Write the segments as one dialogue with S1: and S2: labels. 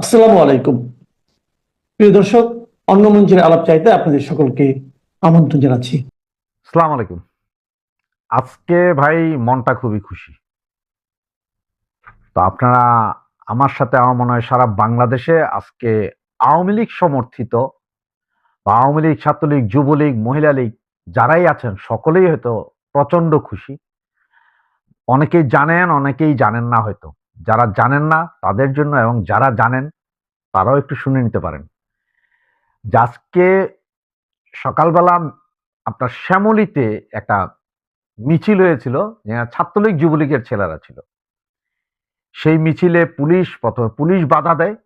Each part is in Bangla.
S1: আসসালামু আলাইকুম। প্রিয় দর্শক, অন্য মঞ্চের আলাপ চাইতে আপনাদের সকলকে আমন্ত্রণ জানাচ্ছি।
S2: সালাম আলাইকুম। আজকে ভাই মনটা খুবই খুশি। তো আপনারা, আমার সাথে আমার মনে হয় সারা বাংলাদেশে আজকে আওয়ামী লীগ সমর্থিত বা আওয়ামী লীগ, ছাত্রলীগ, যুবলীগ, মহিলা লীগ যারাই আছেন, সকলেই হয়তো প্রচণ্ড খুশি। অনেকেই জানেন অনেকেই জানেন না হয়তো। যারা জানেন না তাদের জন্য এবং যারা জানেন, তারাও একটু শুনে নিতে পারেন। আজকে সকালবেলা আপনার শ্যামলিতে একটা মিছিল হয়েছিল ছাত্রলীগ যুবলীগের ছেলেরা ছিল। সেই মিছিলে পুলিশ প্রথমে, পুলিশ বাধা দেয়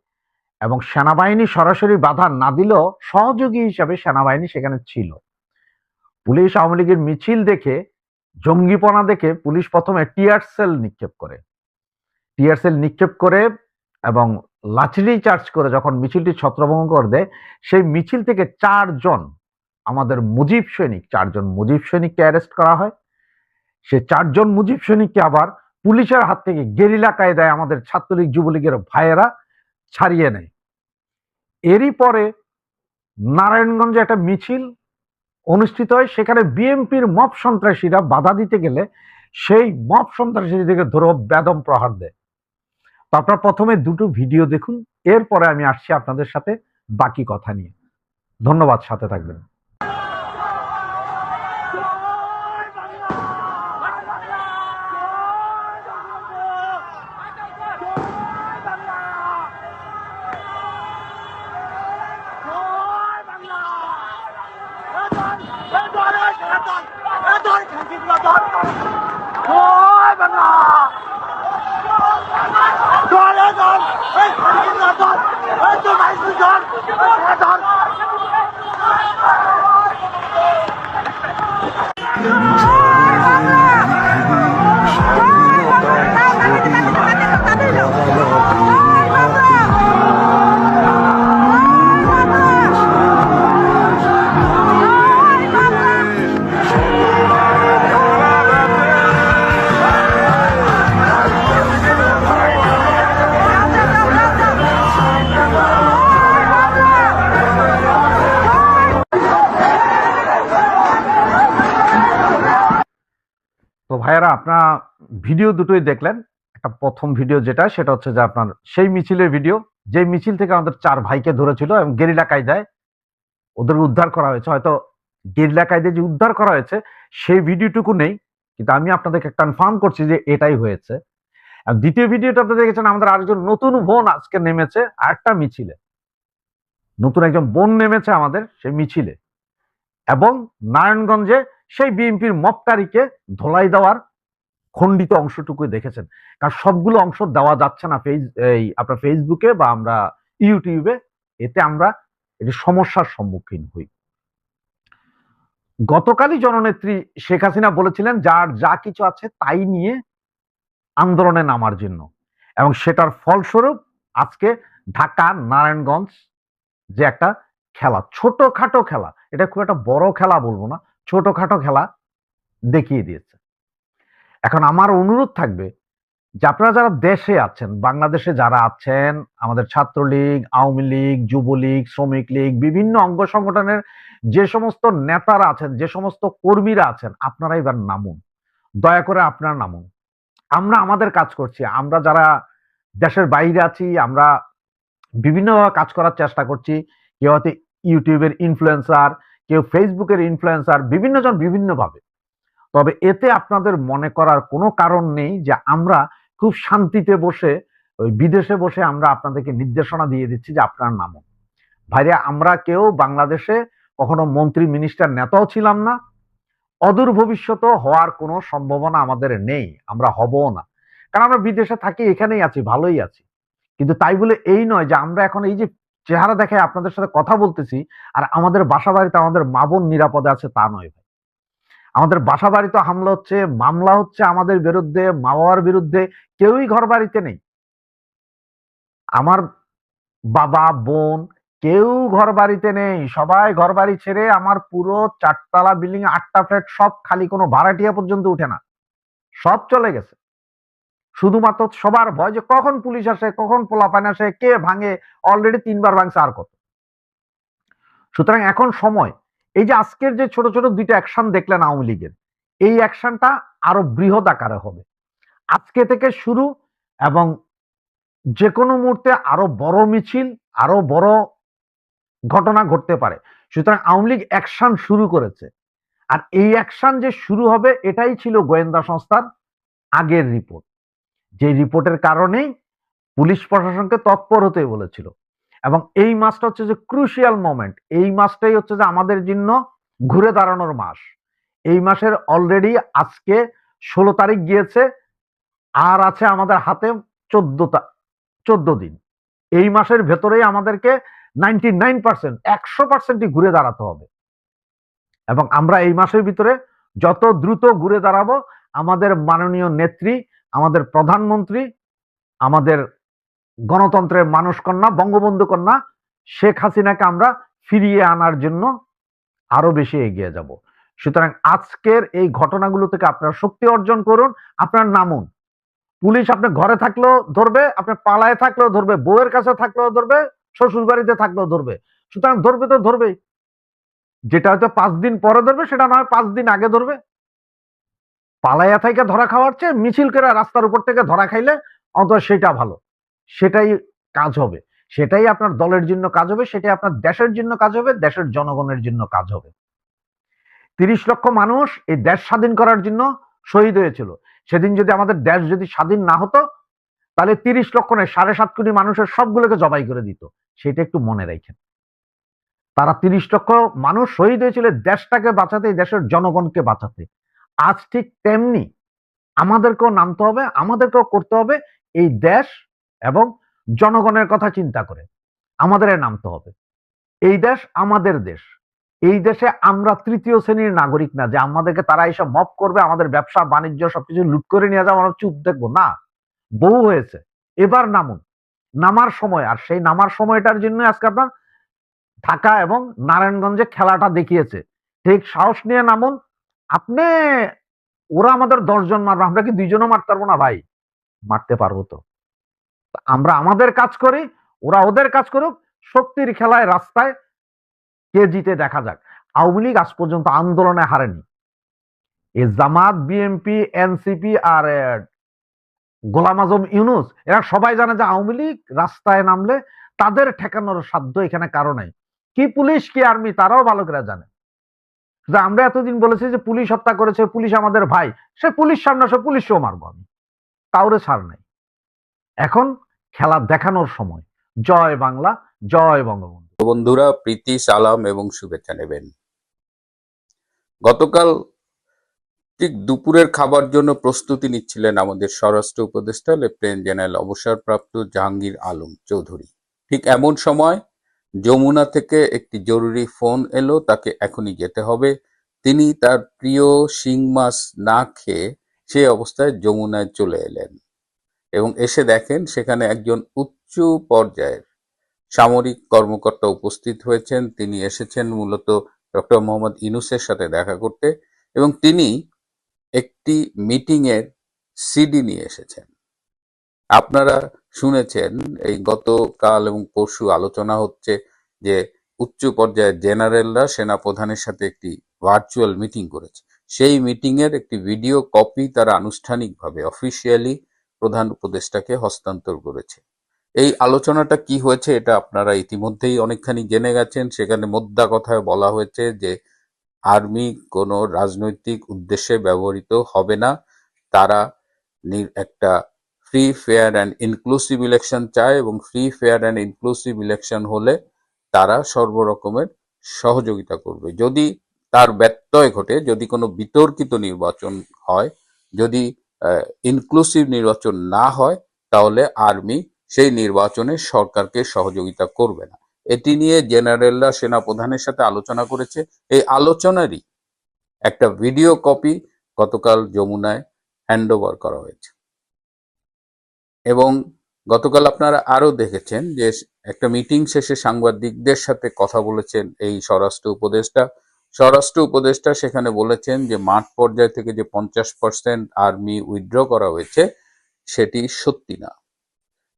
S2: এবং সেনাবাহিনী সরাসরি বাধা না দিলেও সহযোগী হিসাবে সেনাবাহিনী সেখানে ছিল। পুলিশ আওয়ামী লীগের মিছিল দেখে, জঙ্গিপনা দেখে পুলিশ প্রথমে টিয়ার সেল নিক্ষেপ করে। টিয়ার সেল নিক্ষেপ করে এবং লাঠি চার্জ করে যখন মিছিলটি ছত্রভঙ্গ করে দেয়, সেই মিছিল থেকে চারজন আমাদের মুজিব সৈনিক চারজন মুজিব সৈনিককে অ্যারেস্ট করা হয়। সে চারজন মুজিব সৈনিককে আবার পুলিশের হাত থেকে গেরিলা কায়দায় আমাদের ছাত্রলীগ যুবলীগের ভাইয়েরা ছাড়িয়ে নেয়। এরই পরে নারায়ণগঞ্জে একটা মিছিল অনুষ্ঠিত হয়, সেখানে বিএমপির মব সন্ত্রাসীরা বাধা দিতে গেলে সেই মব সন্ত্রাসীদেরকে ধরো বেদম প্রহার দেয়। তো আপনারা প্রথমে দুটো ভিডিও দেখুন, এরপরে আমি আসছি আপনাদের সাথে বাকি কথা নিয়ে। ধন্যবাদ, সাথে থাকবেন। ভিডিও দুটোই দেখলেন। একটা প্রথম ভিডিও যেটা, সেটা হচ্ছে যে আপনার সেই মিছিলের ভিডিও। যে মিছিল থেকে আমাদের চার ভাইকে ধরেছিল এবং গেরিলা কায়দায় ওদের উদ্ধার করা হয়েছে। হয়তো গেরিলা কায়দায় যে উদ্ধার করা হয়েছে, সেই ভিডিওটুকু নেই। কিন্তু আমি আপনাদেরকে কনফার্ম করছি যে এটাই হয়েছে। দ্বিতীয় ভিডিওটা আপনারা দেখেছেন, আমাদের আরেকজন নতুন বোন আজকে নেমেছে আরেকটা মিছিলে। নতুন একজন বোন নেমেছে আমাদের সেই মিছিলে। এবং নারায়ণগঞ্জে সেই বিএনপির মপকারীকে ধোলাই দেওয়ার খণ্ডিত অংশটুকু দেখেছেন। কারণ সবগুলো অংশ দেওয়া যাচ্ছে না ফেস, এই আপনার ফেসবুকে বা আমরা ইউটিউবে এতে আমরা এটি সমস্যার সম্মুখীন হই। গতকালই জননেত্রী শেখ হাসিনা বলেছিলেন, যার যা কিছু আছে তাই নিয়ে আন্দোলনে নামার জন্য। এবং সেটার ফলস্বরূপ আজকে ঢাকা, নারায়ণগঞ্জ যে একটা খেলা, ছোটখাটো খেলা, এটা খুব একটা বড় খেলা বলব না, ছোটখাটো খেলা দেখিয়ে দিয়েছে। এখন আমার অনুরোধ থাকবে যে আপনারা যারা দেশে আছেন, বাংলাদেশে যারা আছেন, আমাদের ছাত্রলীগ, আওয়ামী লীগ, যুবলীগ, শ্রমিক লীগ, বিভিন্ন অঙ্গ সংগঠনের যে সমস্ত নেতারা আছেন, যে সমস্ত কর্মীরা আছেন, আপনারা এবার নামুন। দয়া করে আপনারা নামুন। আমরা আমাদের কাজ করছি। আমরা যারা দেশের বাইরে আছি, আমরা বিভিন্নভাবে কাজ করার চেষ্টা করছি। কেউ হয়তো ইউটিউবের ইনফ্লুয়েন্সার কেউ ফেসবুকের ইনফ্লুয়েন্সার বিভিন্নজন বিভিন্নভাবে। তবে এতে আপনাদের মনে করার কোনো কারণ নেই যে আমরা খুব শান্তিতে বসে, ওই বিদেশে বসে আমরা আপনাদেরকে নির্দেশনা দিয়ে দিচ্ছি যে আপনার নামও। ভাইরা আমরা কেউ বাংলাদেশে কখনো মন্ত্রী মিনিস্টার নেতাও ছিলাম না। অদূর ভবিষ্যতেও হওয়ার কোনো সম্ভাবনা আমাদের নেই, আমরা হবও না। কারণ আমরা বিদেশে থাকি, এখানেই আছি, ভালোই আছি। কিন্তু তাই বলে এই নয় যে আমরা এখন এই যে চেহারা দেখে আপনাদের সাথে কথা বলতেছি, আর আমাদের বাসা বাড়িতে আমাদের মা বোন নিরাপদে আছে তা নয় আমাদের বাসা বাড়িতে হামলা হচ্ছে, মামলা হচ্ছে আমাদের বিরুদ্ধে, মা বাবার বিরুদ্ধে, কেউই ঘর বাড়িতে নেই। আমার বাবা, বোন কেউ ঘর বাড়িতে নেই। সবাই ঘর বাড়ি ছেড়ে আমার পুরো চারতলা বিল্ডিং, আটটা ফ্ল্যাট সব খালি, কোনো ভাড়াটিয়া পর্যন্ত উঠে না। সব চলে গেছে। শুধুমাত্র সবার ভয় যে কখন পুলিশ আসে, কখন পোলাপান আসে, কে ভাঙে অলরেডি তিনবার ভাঙছে আর কত। সুতরাং এখন সময় এই যে আজকের যে ছোট ছোট দুইটা অ্যাকশন দেখলেন আওয়ামী লীগের, এই অ্যাকশনটা আরও বৃহৎ আকারে হবে। আজকে থেকে শুরু এবং যে কোনো মুহূর্তে আরও বড় মিছিল, আরও বড় ঘটনা ঘটতে পারে। সুতরাং আওয়ামী লীগ অ্যাকশন শুরু করেছে। আর এই অ্যাকশন যে শুরু হবে, এটাই ছিল গোয়েন্দা সংস্থার আগের রিপোর্ট যে রিপোর্টের কারণেই পুলিশ প্রশাসনকে তৎপর হতে বলেছিল। এবং এই মাসটা হচ্ছে যে ক্রুশিয়াল মোমেন্ট এই মাসটাই হচ্ছে যে আমাদের জন্য ঘুরে দাঁড়ানোর মাস। এই মাসের অলরেডি আজকে ষোলো তারিখ গিয়েছে, আর আছে আমাদের হাতে চোদ্দটা চোদ্দ দিন। এই মাসের ভেতরেই আমাদেরকে নাইনটি নাইন পার্সেন্ট একশো পার্সেন্টই ঘুরে দাঁড়াতে হবে। এবং আমরা এই মাসের ভিতরে যত দ্রুত ঘুরে দাঁড়াবো, আমাদের মাননীয় নেত্রী, আমাদের প্রধানমন্ত্রী, আমাদের গণতন্ত্রের মানুষ কন্যা, বঙ্গবন্ধু কন্যা, শেখ হাসিনাকে আমরা ফিরিয়ে আনার জন্য আরও বেশি এগিয়ে যাব। সুতরাং আজকের এই ঘটনাগুলো থেকে আপনার শক্তি অর্জন করুন, আপনার নামুন। পুলিশ আপনার ঘরে থাকলেও ধরবে, আপনার পালায় থাকলেও ধরবে, বউয়ের কাছে থাকলেও ধরবে শ্বশুর বাড়িতে থাকলেও ধরবে। সুতরাং ধরবে তো ধরবেই। যেটা হয়তো পাঁচ দিন পরে ধরবে, সেটা নয় পাঁচ দিন আগে ধরবে। পালাইয়া থেকে ধরা খাওয়ার চেয়ে মিছিল করে রাস্তার উপর থেকে ধরা খাইলে অন্তত সেটা ভালো। সেটাই কাজ হবে। সেটাই আপনার দলের জন্য কাজ হবে, সেটাই আপনার দেশের জন্য কাজ হবে, দেশের জনগণের জন্য কাজ হবে। তিরিশ লক্ষ মানুষ এই দেশ স্বাধীন করার জন্য শহীদ হয়েছিল। সেদিন যদি আমাদের দেশ যদি স্বাধীন না হতো, তাহলে তিরিশ লক্ষ নয়, সাড়ে সাত কোটি মানুষের সবগুলোকে জবাই করে দিত। সেটা একটু মনে রাখেন। তারা তিরিশ লক্ষ মানুষ শহীদ হয়েছিল দেশটাকে বাঁচাতে, দেশের জনগণকে বাঁচাতে। আজ ঠিক তেমনি আমাদেরকেও নামতে হবে, আমাদেরকেও করতে হবে। এই দেশ এবং জনগণের কথা চিন্তা করে। আমাদের নামতে হবে। এই দেশ আমাদের দেশ। এই দেশে আমরা তৃতীয় শ্রেণির নাগরিক না, যে আমাদেরকে তারা এসব মপ করবে, আমাদের ব্যবসা, বাণিজ্য, সবকিছু লুট করে নিয়ে যাব, আমরা চুপ দেখব না, বহু হয়েছে। এবার নামুন। নামার সময়, আর সেই নামার সময়টার জন্য আজকে আপনার ঢাকা এবং নারায়ণগঞ্জে খেলাটা দেখিয়েছে। ঠিক সাহস নিয়ে নামুন। আপনি, ওরা আমাদের দশজন মারবে, আমরা কি দুইজনও মারতে পারব না ভাই? মারতে পারব তো। আমরা আমাদের কাজ করি, ওরা ওদের কাজ করুক, শক্তির খেলায় রাস্তায় কে জিতে দেখা যাক। আওয়ামী লীগ আজ পর্যন্ত আন্দোলনে হারেনি। এই জামাত বিএনপি এনসিপি আর গোলাম আজম ইউনুস, এরা সবাই জানে যে আওয়ামী লীগ রাস্তায় নামলে তাদের ঠেকানোর সাধ্য এখানে কারও নাই। কি পুলিশ, কি আর্মি, তারাও ভালো করে জানে। যে আমরা এতদিন বলেছি যে পুলিশ হত্যা করেছে, পুলিশ আমাদের ভাই, সে পুলিশ সামনে আসে পুলিশও মারবো আমি। কাউরে ছাড় নাই। খেলা দেখানোর সময়। জয় বাংলা, জয় বঙ্গবন্ধু।
S3: বন্ধুরা, প্রীতি, সালাম এবং শুভেচ্ছা নেবেন। গতকাল ঠিক দুপুরের খাবার জন্য প্রস্তুতি নিচ্ছিলেন আমাদের স্বরাষ্ট্র উপদেষ্টা, লেফটেন্যান্ট জেনারেল অবসরপ্রাপ্ত জাহাঙ্গীর আলম চৌধুরী। ঠিক এমন সময় যমুনা থেকে একটি জরুরি ফোন এলো, তাকে এখনই যেতে হবে। তিনি তার প্রিয় শিং মাছ না খেয়ে সে অবস্থায় যমুনায় চলে এলেন। এবং এসে দেখেন সেখানে একজন উচ্চ পর্যায়ের সামরিক কর্মকর্তা উপস্থিত হয়েছেন। তিনি এসেছেন মূলত ডক্টর মোহাম্মদ ইনুসের সাথে দেখা করতে এবং তিনি একটি মিটিং এর সিডি নিয়ে এসেছেন। আপনারা শুনেছেন এই গতকাল এবং পরশু আলোচনা হচ্ছে যে উচ্চ পর্যায়ের জেনারেলরা সেনাপ্রধানের সাথে একটি ভার্চুয়াল মিটিং করেছে। সেই মিটিং এর একটি ভিডিও কপি তারা আনুষ্ঠানিকভাবে, অফিসিয়ালি প্রধান উপদেষ্টাকে হস্তান্তর করেছে। এই আলোচনাটা কি হয়েছে এটা আপনারা ইতিমধ্যেই অনেকখানি জেনে গেছেন। সেখানে মোদ্দা কথায় বলা হয়েছে যে, আর্মি কোনো রাজনৈতিক উদ্দেশ্যে ব্যবহৃত হবে না। তারা একটা free fair and inclusive election চায় এবং free fair and inclusive election হলে তারা সর্বরকমের সহযোগিতা করবে। যদি তার ব্যত্যয় ঘটে, যদি কোনো বিতর্কিত নির্বাচন হয়, যদি ইনক্লুসিভ নির্বাচন না হয়, তাহলে আর্মি সেই নির্বাচনে সরকারকে সহযোগিতা করবে না। এটি নিয়ে জেনারেলরা, সেনাপ্রধানের সাথে আলোচনা করেছে। এই আলোচনারই একটা ভিডিও কপি গতকাল যমুনায় হ্যান্ডওভার করা হয়েছে। এবং গতকাল আপনারা আরও দেখেছেন যে একটা মিটিং শেষে সাংবাদিকদের সাথে কথা বলেছেন এই স্বরাষ্ট্র উপদেষ্টা। স্বরাষ্ট্র উপদেষ্টা সেখানে বলেছেন যে মাঠ পর্যায় থেকে যে পঞ্চাশ পার্সেন্ট আর্মি উইথড্র করা হয়েছে, সেটি সত্যি না।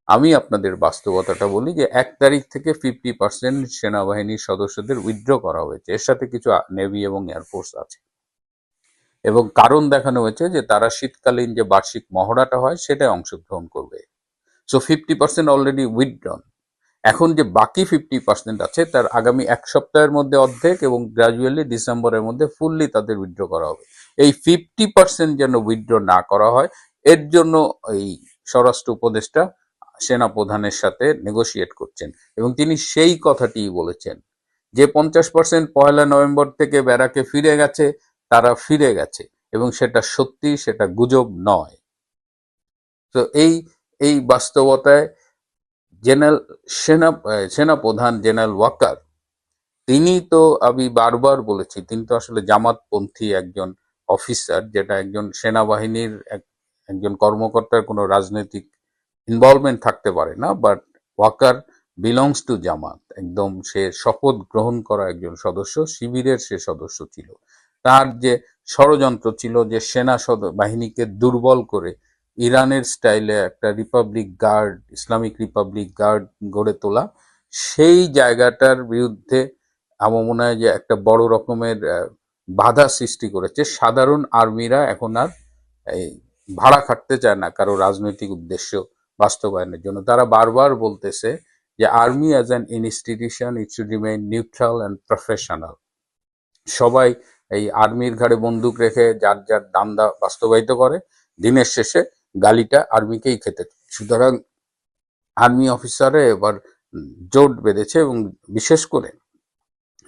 S3: আমি আপনাদের বাস্তবতাটা বলি যে এক তারিখ থেকে ফিফটি পার্সেন্ট সেনাবাহিনীর সদস্যদের উইথড্র করা হয়েছে। এর সাথে কিছু নেভি এবং এয়ারফোর্স আছে। এবং কারণ দেখানো হয়েছে যে তারা শীতকালীন যে বার্ষিক মহড়াটা হয়, সেটায় অংশগ্রহণ করবে। So fifty percent already withdrawn. এখন যে বাকি ফিফটি পার্সেন্ট আছে, তার আগামী এক সপ্তাহের মধ্যে অর্ধেক এবং গ্রাজুয়ালি ডিসেম্বরের মধ্যে ফুললি তাদের উইথড্র করা হবে। এই ফিফটি পার্সেন্ট যেন উইথড্র না করা হয়, এর জন্য এই স্বরাষ্ট্র উপদেষ্টা সেনা প্রধানের সাথে নেগোশিয়েট করছেন এবং তিনি সেই কথাটি বলেছেন যে পঞ্চাশ পার্সেন্ট পয়লা নভেম্বর থেকে ব্যারাকে ফিরে গেছে, তারা ফিরে গেছে এবং সেটা সত্যি, সেটা গুজব নয়। তো এই এই বাস্তবতায় জেনারেল সেনা, সেনাপ্রধান জেনারেল ওয়াকার তিনি তো আমি বারবার বলেছি, তিনি তো আসলে জামাতপন্থী একজন অফিসার, যেটা একজন সেনাবাহিনীর এক- একজন কর্মকর্তার কোনো রাজনৈতিক ইনভলভমেন্ট থাকতে পারে না but Waker belongs to Jamaat, একদম সে শপথ গ্রহণ করা একজন সদস্য, শিবিরের সে সদস্য ছিল। তার যে ষড়যন্ত্র ছিল যে সেনা বাহিনীকে দুর্বল করে ইরানের স্টাইলে একটা republic guard, Islamic republic guard গড়ে তোলা। সেই জায়গাটার বিরুদ্ধে আমার মনে হয় যে একটা বড় রকমের বাধা সৃষ্টি করেছে। সাধারণ আর্মিরা এখন আর এই ভাড়া খাটতে চায় না কারও রাজনৈতিক উদ্দেশ্য বাস্তবায়নের জন্য। তারা বারবার বলতেছে যে army as an institution it should remain neutral and professional সবাই এই আর্মির ঘাড়ে বন্দুক রেখে যার যার দান্দা বাস্তবায়িত করে। দিনের শেষে গালিটা আর্মিকেই খেতে। সুতরাং আর্মি অফিসারে এবার জোট বেঁধেছে এবং বিশেষ করে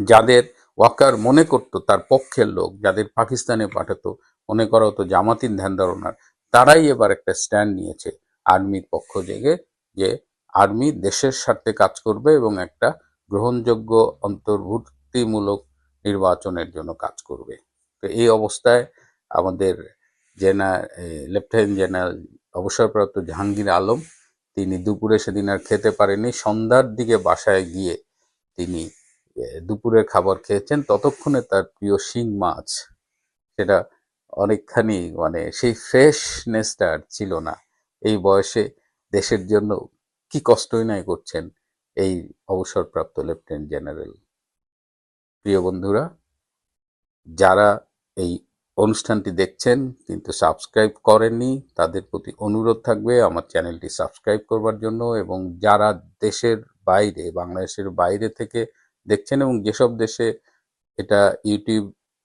S3: যাদের ওয়াকার মনে করত তার পক্ষের লোক, যাদের পাকিস্তানে পাঠাতো, মনে করা হতো জামাতিন ধ্যান ধারণার, তারাই এবার একটা স্ট্যান্ড নিয়েছে আর্মির পক্ষ থেকে যে আর্মি দেশের স্বার্থে কাজ করবে এবং একটা গ্রহণযোগ্য, অন্তর্ভুক্তিমূলক নির্বাচনের জন্য কাজ করবে। তো এই অবস্থায় আমাদের জেনা লেফটেন্যান্ট জেনারেল অবসরপ্রাপ্ত জাহাঙ্গীর আলম, তিনি দুপুরে সেদিন আর খেতে পারেনি সন্ধ্যার দিকে বাসায় গিয়ে তিনি দুপুরের খাবার খেয়েছেন। ততক্ষণে তার প্রিয় শিং মাছ, সেটা অনেকখানি মানে সেই ফ্রেশনেসটা আর ছিল না। এই বয়সে দেশের জন্য কি কষ্টই নাই করছেন এই অবসরপ্রাপ্ত লেফটেন্যান্ট জেনারেল। প্রিয় বন্ধুরা, যারা এই অনুষ্ঠানটি দেখছেন কিন্তু সাবস্ক্রাইব করেননি, তাদের প্রতি অনুরোধ থাকবে আমার চ্যানেলটি সাবস্ক্রাইব করবার জন্য এবং যারা দেশের বাইরে, বাংলাদেশের বাইরে থেকে দেখছেন এবং যেসব দেশে এটা ইউটিউব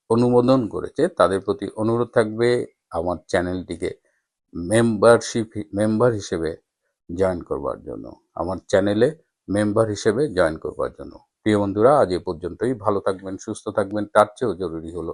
S3: অনুমোদন করেছে, তাদের প্রতি অনুরোধ থাকবে আমার চ্যানেলটিকে মেম্বারশিপ মেম্বার হিসেবে জয়েন করবার জন্য, আমার চ্যানেলে মেম্বার হিসেবে জয়েন করবার জন্য। প্রিয় বন্ধুরা, আজ এ পর্যন্তই, ভালো থাকবেন, সুস্থ থাকবেন, তার চেয়েও জরুরি হলো